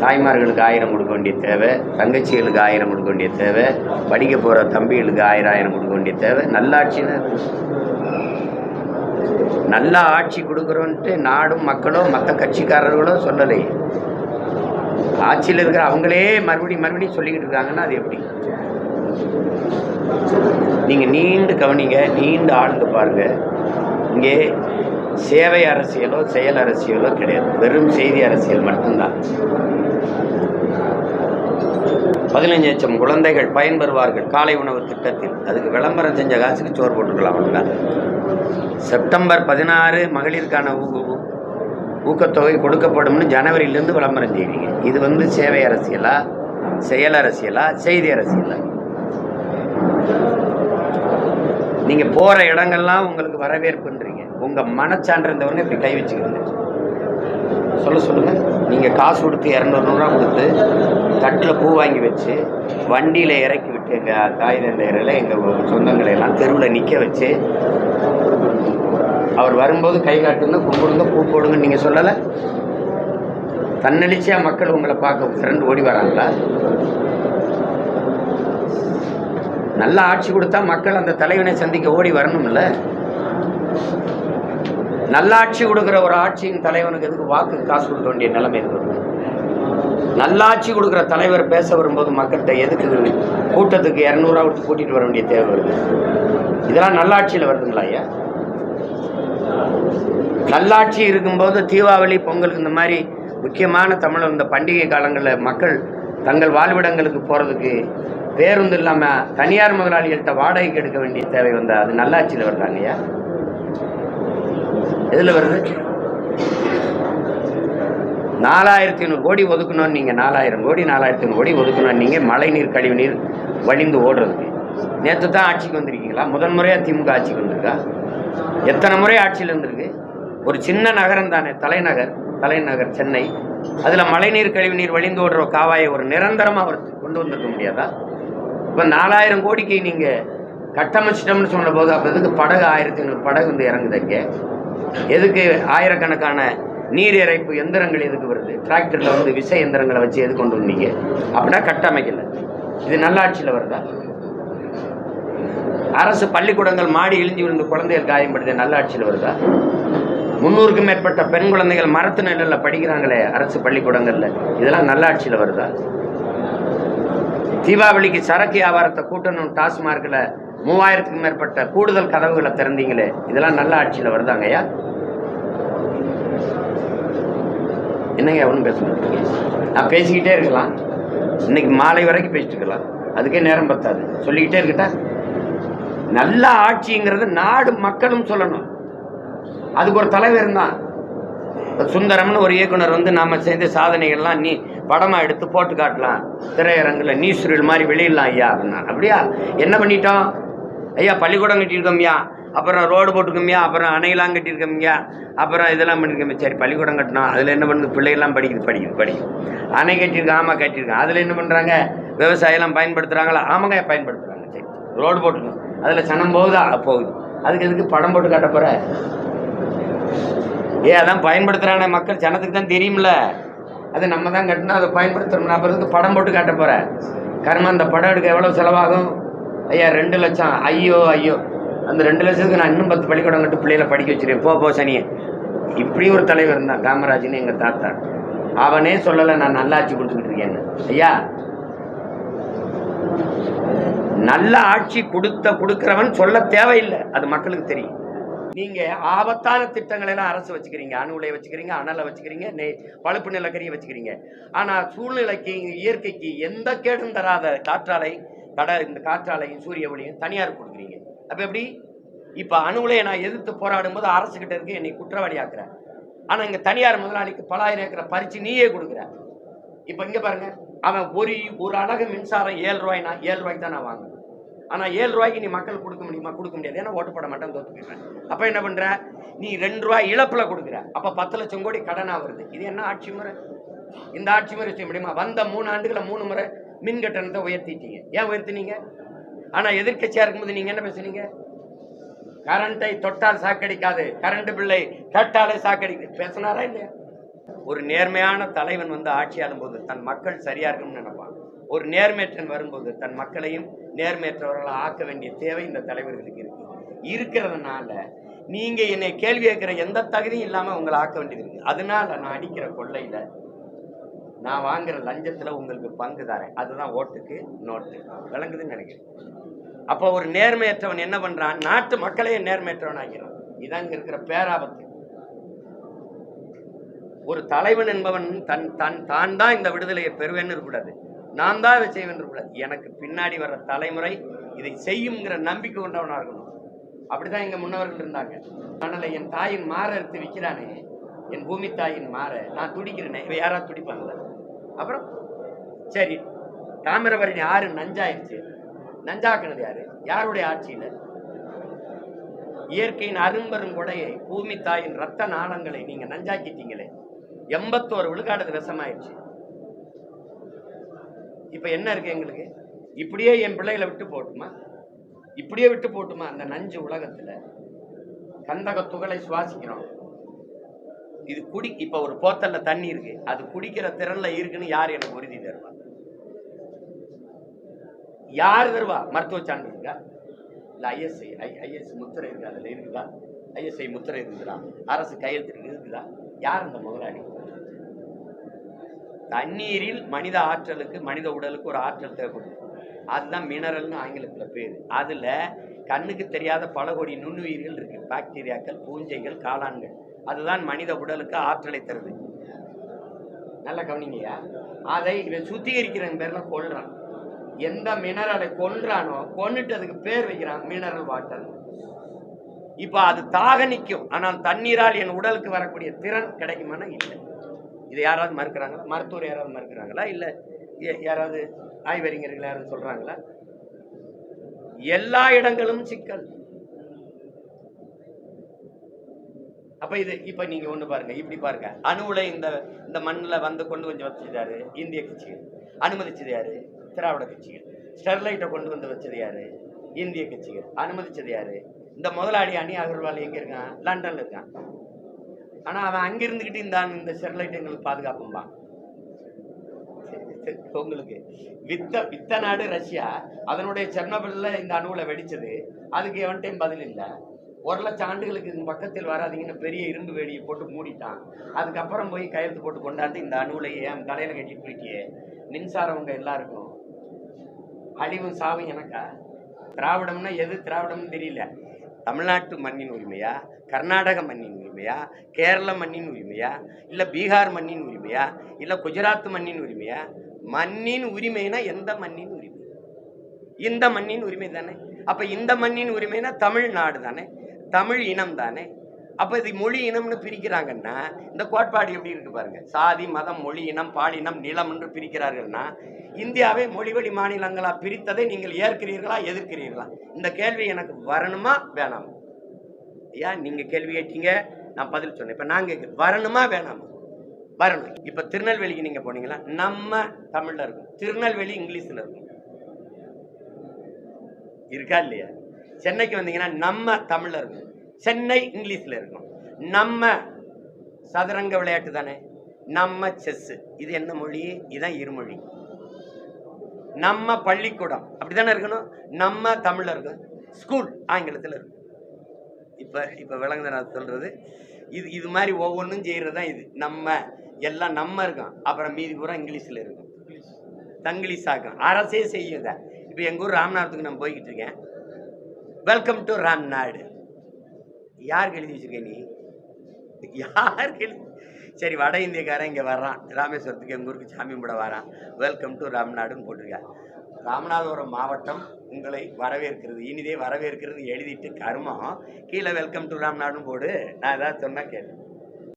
தாய்மார்களுக்கு ஆயிரம் கொடுக்க வேண்டிய தேவை தங்கச்சிகளுக்கு ஆயிரம் கொடுக்க வேண்டிய தேவை படிக்க போகிற தம்பிகளுக்கு ஆயிரம் ஆயிரம் கொடுக்க வேண்டிய தேவை. நல்லாட்சின்னு நல்ல ஆட்சி கொடுக்குறோன்ட்டு நாடும் மக்களோ மற்ற கட்சிக்காரர்களோ சொல்லலை. ஆட்சியில் இருக்கிற அவங்களே மறுபடியும் மறுபடியும் சொல்லிக்கிட்டு இருக்காங்கன்னா அது எப்படி? நீங்கள் நீண்டு கவனிங்க நீண்டு ஆழ்ந்து பாருங்க. இங்கே சேவை அரசியலோ செயல் அரசியலோ கிடையாது. வெறும் செய்தி அரசியல் மட்டும்தான். பதினஞ்சு லட்சம் குழந்தைகள் பயன்பெறுவார்கள் காலை உணவு திட்டத்தில். அதுக்கு விளம்பரம் செஞ்ச காசுக்கு சோறு போட்டுக்கலாம் அவங்க. செப்டம்பர் பதினாறு மகளிருக்கான ஊக ஊ- ஊக்கத்தொகை கொடுக்கப்படும்னு ஜனவரியிலேருந்து விளம்பரம் செய்கிறீங்க இது வந்து சேவை அரசியலா செயல் அரசியலா செய்தி அரசியலா? நீங்கள் போகிற இடங்கள்லாம் உங்களுக்கு வரவேற்புன்றீங்க. உங்கள் மனச்சான்றிருந்தவொடனே இப்படி கை வச்சுக்கிறீங்க. சொல்ல சொல்லுங்கள் நீங்கள் காசு கொடுத்து இரநூறுநூறுவா கொடுத்து தட்டில் பூ வாங்கி வச்சு வண்டியில் இறக்கி விட்டு எங்கள் தந்தையரில் எங்கள் சொந்தங்களை எல்லாம் தெருவில் நிற்க வச்சு அவர் வரும்போது கை காட்டுங்க கும்பிடுங்க பூ போடுங்க. நீங்கள் சொல்லலை? தன்னெழுச்சியாக மக்கள் உங்களை பார்க்க ஃப்ரெண்ட் ஓடி வராங்களா? நல்ல ஆட்சி கொடுத்தா மக்கள் அந்த தலைவனை சந்திக்க ஓடி வரணும்ல? நல்லாட்சி கொடுக்குற ஒரு ஆட்சியின் தலைவனுக்கு எதுக்கு வாக்கு காசு கொடுக்க வேண்டிய நிலைமை இருக்கிறது நல்லாட்சி கொடுக்குற தலைவர் பேச வரும்போது மக்கள்கிட்ட எதுக்கு கூட்டத்துக்கு இரநூறுவா விட்டு கூட்டிகிட்டு வர வேண்டிய தேவை வருது? இதெல்லாம் நல்லாட்சியில் வருதுங்களா ஐயா? நல்லாட்சி இருக்கும்போது தீபாவளி பொங்கலுக்கு இந்த மாதிரி முக்கியமான தமிழ் இந்த பண்டிகை காலங்களில் மக்கள் தங்கள் வாழ்விடங்களுக்கு போகிறதுக்கு பேருந்து இல்லாமல் தனியார் முதலாளிகள்கிட்ட வாடகைக்கு எடுக்க வேண்டிய தேவை வந்தால் அது நல்லாட்சியில் வருதாங்கய்யா எதில் வருது? நாலாயிரத்தி ஐநூறு கோடி ஒதுக்கணும்னு நீங்கள் நாலாயிரம் கோடி நாலாயிரத்தி ஐநூறு கோடி ஒதுக்கணும் நீங்கள் மழைநீர் கழிவுநீர் வழிந்து ஓடுறதுக்கு. நேற்று தான் ஆட்சிக்கு வந்திருக்கீங்களா? முதன் முறையாக திமுக ஆட்சிக்கு வந்திருக்கா? எத்தனை முறை ஆட்சியில் இருந்திருக்கு ஒரு சின்ன நகரம் தானே தலைநகர் தலைநகர் சென்னை. அதில் மழைநீர் கழிவுநீர் வழிந்து ஓடுற காவாயை ஒரு நிரந்தரமாக அவர் கொண்டு வந்திருக்க முடியாதா? இப்போ நாலாயிரம் கோடிக்கு நீங்கள் கட்டமைச்சிட்டோம்னு சொன்ன போது அப்போ எதுக்கு படகு ஆயிரத்தி ஐநூறு படகு வந்து இறங்குது எதுக்கு ஆயிரக்கணக்கான நீர் இறைப்பு எந்திரங்கள் எதுக்கு வருது? டிராக்டரில் வந்து விசை எந்திரங்களை வச்சு எது கொண்டு வந்தீங்க? அப்படின்னா கட்டமைக்கல. இது நல்லாட்சியில் வருதா? அரசு பள்ளிக்கூடங்கள் மாடி இழிஞ்சு விழுந்து குழந்தைகள் காயப்படுது நல்லாட்சியில் வருதா? முந்நூறுக்கும் மேற்பட்ட பெண் குழந்தைகள் மரத்து நிழலில் படிக்கிறாங்களே அரசு பள்ளிக்கூடங்களில். இதெல்லாம் நல்லாட்சியில் வருதா? தீபாவளிக்கு சரக்கு வியாபாரத்தை கூட்டணும் டாஸ்மார்க்கில் மூவாயிரத்துக்கும் மேற்பட்ட கூடுதல் கதவுகளை திறந்தீங்களே இதெல்லாம் நல்ல ஆட்சியில் வருதாங்கய்யா என்னங்க ஒன்றும் பேச நான் பேசிக்கிட்டே இருக்கலாம். இன்னைக்கு மாலை வரைக்கும் பேசிட்டு இருக்கலாம். அதுக்கே நேரம் பத்தாது. சொல்லிக்கிட்டே இருக்கட்டா? நல்ல ஆட்சிங்கிறது நாடு மக்களும் சொல்லணும். அதுக்கு ஒரு தலைவர் தான் சுந்தரம்னு ஒரு இயக்குனர் வந்து நாம் செய்த சாதனைகள்லாம் நீ படமாக எடுத்து போட்டு காட்டலாம். திரையரங்குல நியூஸ் ரீல் மாதிரி வெளியிடலாம் ஐயா அப்படின்னா. அப்படியா? என்ன பண்ணிட்டோம்? ஐயா பள்ளிக்கூடம் கட்டியிருக்கோம்யா அப்புறம் ரோடு போட்டுக்கோம்யா அப்புறம் அணையெல்லாம் கட்டியிருக்கோம்யா அப்புறம் இதெல்லாம் பண்ணியிருக்கோம் சரி பள்ளிக்கூடம் கட்டினோம். அதில் என்ன பண்ணுது? பிள்ளைகள்லாம் படிக்குது படிக்குது படிக்குது. அணை கட்டியிருக்கோம் ஆமாம் கட்டியிருக்கோம். அதில் என்ன பண்ணுறாங்க விவசாயம்லாம் பயன்படுத்துகிறாங்களா ஆமாங்க பயன்படுத்துகிறாங்க சரி ரோடு போட்டுக்கணும் அதில் சனம் போகுதா? போகுது. அதுக்கு எதுக்கு படம் போட்டு காட்ட போகிற ஏ அதான் பயன்படுத்துகிறானே மக்கள். ஜனத்துக்கு தான் தெரியும்ல. அது நம்ம தான் கட்டினா அதை பயன்படுத்துறோம்னா அப்புறம் பிறகு படம் போட்டு காட்ட போகிறேன் கர்ம அந்த படம் எடுக்க எவ்வளோ செலவாகும்? ஐயா ரெண்டு லட்சம். ஐயோ ஐயோ. அந்த ரெண்டு லட்சத்துக்கு நான் இன்னும் பத்து பள்ளிக்கூடம் கட்டு பிள்ளைகளை படிக்க வச்சிருக்கேன். போ போ சனியே. இப்படி ஒரு தலைவர் இருந்தான் காமராஜ்னு எங்கள் தாத்தா. அவனே சொல்லலை நான் நல்லாட்சி கொடுத்துக்கிட்டு இருக்கேன்னு. ஐயா நல்ல ஆட்சி கொடுத்த கொடுக்கிறவன் சொல்ல தேவையில்லை. அது மக்களுக்கு தெரியும். நீங்க ஆபத்தான திட்டங்களை எல்லாம் அரசு வச்சுக்கிறீங்க. அணு உலையை வச்சுக்கிறீங்க அனலை வச்சுக்கிறீங்க நெ பழுப்பு நிலக்கரியை வச்சுக்கிறீங்க. ஆனால் சூழ்நிலைக்கு இயற்கைக்கு எந்த கேடும் தராத காற்றாலை கட இந்த காற்றாலையும் சூரிய ஒளியும் தனியார் கொடுக்குறீங்க. அப்போ எப்படி? இப்போ அணு உலையை நான் எதிர்த்து போராடும் போது அரசுக்கிட்ட இருக்கு என்னை குற்றவாளி ஆக்குற ஆனா தனியார் முதலாளிக்கு பலாயிரம் ஏக்கரை பறித்து நீயே கொடுக்குற. இப்போ இங்கே பாருங்கள் அவன் ஒரு ஒரு அழகு மின்சாரம் ஏழு ரூபாய்னா ஏழு ரூபாய்க்கு தான் நான் வாங்குவேன். ஆனால் ஏழு ரூபாய்க்கு நீ மக்கள் கொடுக்க முடியுமா? கொடுக்க முடியாது. ஏன்னா ஓட்டு போட மாட்டேன் தோத்து போயிடுறேன். அப்போ என்ன பண்ணுற நீ ரெண்டு ரூபாய் இழப்பில் கொடுக்குற. அப்போ பத்து லட்சம் கோடி கடனாக வருது இது என்ன ஆட்சி முறை? இந்த ஆட்சி முறை செய்ய முடியுமா வந்த மூணு ஆண்டுகளை மூணு முறை மின் கட்டணத்தை உயர்த்திட்டீங்க. ஏன் உயர்த்தினீங்க? ஆனால் எதிர்கட்சியாக இருக்கும்போது நீங்கள் என்ன பேசுனீங்க? கரண்ட்டை தொட்டால் சாக்கடிக்காது. கரண்ட் பில்லை கேட்டாலே சாக்கடிக்குது பேசினாரா இல்லையா? ஒரு நேர்மையான தலைவன் வந்து ஆட்சி போது தன் மக்கள் சரியா இருக்கணும்னு நினைப்பான். ஒரு நேர்மையற்றன் வரும்போது தன் மக்களையும் நேர்மையற்றவர்களை ஆக்க வேண்டிய தேவை இந்த தலைவர்களுக்கு இருக்கு. இருக்கிறதுனால நீங்க என்னை கேள்வி கேட்கிற எந்த தகுதியும் இல்லாம உங்களை ஆக்க வேண்டியது இருக்கு. அதனால நான் அடிக்கிற கொள்ளையில நான் வாங்குற லஞ்சத்துல உங்களுக்கு பங்கு தரேன். அதுதான் ஓட்டுக்கு நோட்டு. விளங்குதுன்னு நினைக்கிறேன். அப்போ ஒரு நேர்மையற்றவன் என்ன பண்றான்? நாட்டு மக்களையே நேர்மையற்றவன் ஆகிறான் இதான் இருக்கிற பேராபத்து. ஒரு தலைவன் என்பவன் தன் தன் தான் தான் இந்த விடுதலையை பெறுவேன்னு இருக்கக்கூடாது. நான் தான் இதை செய்வேன் இருக்கக்கூடாது. எனக்கு பின்னாடி வர்ற தலைமுறை இதை செய்யுங்கிற நம்பிக்கை கொண்டவனாக இருக்கணும். அப்படிதான் எங்க முன்னவர்கள் இருந்தாங்க. அதனால என் தாயின் மாற எடுத்து விற்கிறானே என் பூமி தாயின் மாற நான் துடிக்கிறேனே. இவ யாராவது துடிப்பாங்களா? அப்புறம் சரி தாமிரபரணி ஆறு நஞ்சாயிருச்சு. நஞ்சாக்குனது யாரு? யாருடைய ஆட்சியில்? இயற்கையின் அரும்பெரும் கொடையை பூமி தாயின் ரத்த நாளங்களை நீங்க நஞ்சாக்கிட்டீங்களே. எண்பத்தோரு விழுக்காடு விஷமாயிடுச்சு இப்போ இப்ப என்ன இருக்கு எங்களுக்கு? இப்படியே என் பிள்ளைகளை விட்டு போட்டுமா? இப்படியே விட்டு போட்டுமா? அந்த நஞ்சு உலகத்துல கந்தக துகளை சுவாசிக்கிறோம். இது குடி இப்ப ஒரு போத்தல்ல தண்ணி இருக்கு. அது குடிக்கிற திறன்ல இருக்குன்னு யார் எனக்கு உறுதி தருவா? யார் தருவா? மருத்துவ சான்று இருக்கா? இல்ல ஐஎஸ்ஐ ஐஎஸ் முத்திரை இருக்கு அதுல இருக்குதா? ஐஎஸ்ஐ முத்திரை இருக்குதா? அரசு கையெழுத்து இருக்குதா? யார் இந்த முதலாளி? தண்ணீரில் மனித ஆற்றலுக்கு மனித உடலுக்கு ஒரு ஆற்றல் தேவைப்படுது அதுதான் மினரல்னு ஆங்கிலத்தில் பேர். அதில் கண்ணுக்கு தெரியாத பல கோடி நுண்ணுயிர்கள் இருக்கு. பாக்டீரியாக்கள் பூஞ்சைகள் காளான்கள். அதுதான் மனித உடலுக்கு ஆற்றலை தருது. நல்லா கவனிங்கய்யா? அதை இவன் சுத்திகரிக்கிற பேர்லாம் கொள்கிறான் எந்த மினரலை கொன்றானோ கொன்னுட்டு அதுக்கு பேர் வைக்கிறான் மினரல் வாட்டர் இப்போ அது தாக நிற்கும் ஆனால் தண்ணீரால் என் உடலுக்கு வரக்கூடிய திறன் கிடைக்குமானா இல்லை. இது யாராவது மறுக்கிறாங்களா? மருத்துவர் யாராவது மறுக்கிறாங்களா? இல்ல யாராவது ஆய்வறிஞர்கள் யாராவது சொல்றாங்களா? எல்லா இடங்களும் சிக்கல். அப்ப இது இப்ப நீங்க ஒண்ணு பாருங்க இப்படி பாருங்க. அணுவுல இந்த இந்த மண்ணுல வந்து கொண்டு வந்து வச்சது இந்திய கட்சிகள். அனுமதிச்சது யாரு? திராவிட கட்சிகள். ஸ்டெர்லைட்டை கொண்டு வந்து வச்சது யாரு? இந்திய கட்சிகள். அனுமதிச்சது யாரு? இந்த முதலாளி அணி அகர்வால் எங்கே இருக்கான் லண்டனில் இருக்கான். ஆனால் அவன் அங்கே இருந்துக்கிட்டு இந்த இந்த ஸ்டெர்லைட் எங்களுக்கு பாதுகாப்பும்பான் உங்களுக்கு. வித்த வித்த நாடு ரஷ்யா. அதனுடைய செர்னபிளில் இந்த அணுவில் வெடிச்சது. அதுக்கு எவன்டையும் பதில் இல்லை. ஒரு லட்சம் ஆண்டுகளுக்கு இந்த பக்கத்தில் வராதீங்கன்னு பெரிய இரும்பு வேடியை போட்டு மூடிட்டான். அதுக்கப்புறம் போய் கையெழுத்து போட்டு கொண்டாந்து இந்த அணுவில் ஏன் தலையில கட்டிட்டு போயிட்டியே மின்சாரம் உங்கள் எல்லாருக்கும். அழிவும் சாவும் எனக்கா? திராவிடம்னா எது? திராவிடம்னு தெரியல. தமிழ்நாட்டு மண்ணின் உரிமையா? கர்நாடக மண்ணின் உரிமையா? கேரள மண்ணின் உரிமையா? இல்லை பீகார் மண்ணின் உரிமையா? இல்லை குஜராத் மண்ணின் உரிமையா? மண்ணின் உரிமைனா எந்த மண்ணின் உரிமை? இந்த மண்ணின் உரிமை தானே. அப்போ இந்த மண்ணின் உரிமைனா தமிழ்நாடு தானே. தமிழ் இனம் தானே. அப்ப இது மொழி இனம்னு பிரிக்கிறாங்கன்னா இந்த கோட்பாடு எப்படி இருக்கு பாருங்க. சாதி மதம் மொழி இனம் பாலினம் நிலம் என்று பிரிக்கிறார்கள்னா இந்தியாவை மொழிவழி மாநிலங்களா பிரித்ததை நீங்கள் ஏற்கிறீர்களா எதிர்க்கிறீர்களா? இந்த கேள்வி எனக்கு வரணுமா வேணாமா? ஏன் நீங்க கேள்வி கேட்டீங்க நான் பதில் சொன்னேன். இப்ப நான் வரணுமா வேணாமா? வரணும். இப்ப திருநெல்வேலிக்கு நீங்க போனீங்களா? நம்ம தமிழ்ல இருக்கும். திருநெல்வேலி இங்கிலீஷ்ல இருக்கும். இருக்கா இல்லையா? சென்னைக்கு வந்தீங்கன்னா நம்ம தமிழ்ல இருக்கும். சென்னை இங்கிலீஷில் இருக்கும் நம்ம சதுரங்க விளையாட்டு தானே? நம்ம செஸ். இது என்ன மொழி? இதுதான் இருமொழி. நம்ம பள்ளிக்கூடம். அப்படிதானே இருக்கணும்? நம்ம தமிழில் இருக்கும் ஸ்கூல் ஆங்கிலத்தில் இருக்கும் இப்போ இப்போ விளங்குத நான் சொல்கிறது இது இது மாதிரி ஒவ்வொன்றும் செய்கிறது தான் இது. நம்ம எல்லாம் நம்ம இருக்கும். அப்புறம் மீதி பூரா இங்கிலீஷில் இருக்கும். தங்கிலீஷ் ஆக்கும் அரசே செய்யுத? இப்போ எங்கள் ஊர் ராமநாதத்துக்கு நான் போய்கிட்டு இருக்கேன். வெல்கம் டு ராம்நாடு யாருக்கு எழுதி வச்சிருக்க நீ? யாருக்கு எழுதி? சரி வட இந்தியக்காரன் இங்கே வர்றான். ராமேஸ்வரத்துக்கு எங்கள் ஊருக்கு சாமி கும்பிட வரான். வெல்கம் டு ராம்நாடுன்னு போட்டிருக்காங்க ராமநாதபுரம் மாவட்டம் உங்களை வரவேற்கிறது. இனிதே வரவேற்கிறது எழுதிட்டு கருமம். கீழே வெல்கம் டு ராம்நாடுன்னு போடு. நான் ஏதாவது சொன்னால் கேட்டேன்